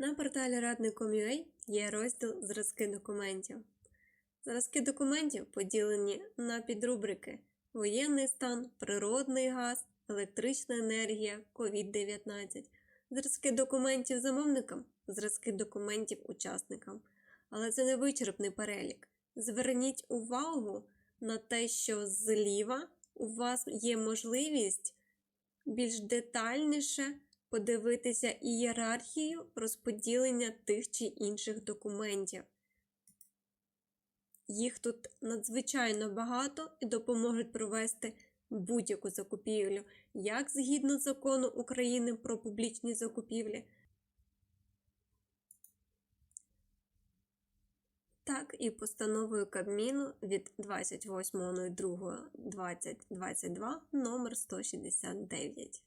На порталі Радником.ua є розділ Зразки документів. Зразки документів поділені на підрубрики Воєнний стан, природний газ, електрична енергія, COVID-19, зразки документів замовникам, зразки документів учасникам. Але це не вичерпний перелік. Зверніть увагу на те, що зліва у вас є можливість більш детальніше подивитися ієрархію розподілення тих чи інших документів. Їх тут надзвичайно багато і допоможуть провести будь-яку закупівлю, як згідно закону України про публічні закупівлі, так і постановою Кабміну від 28.02.2022 номер 169.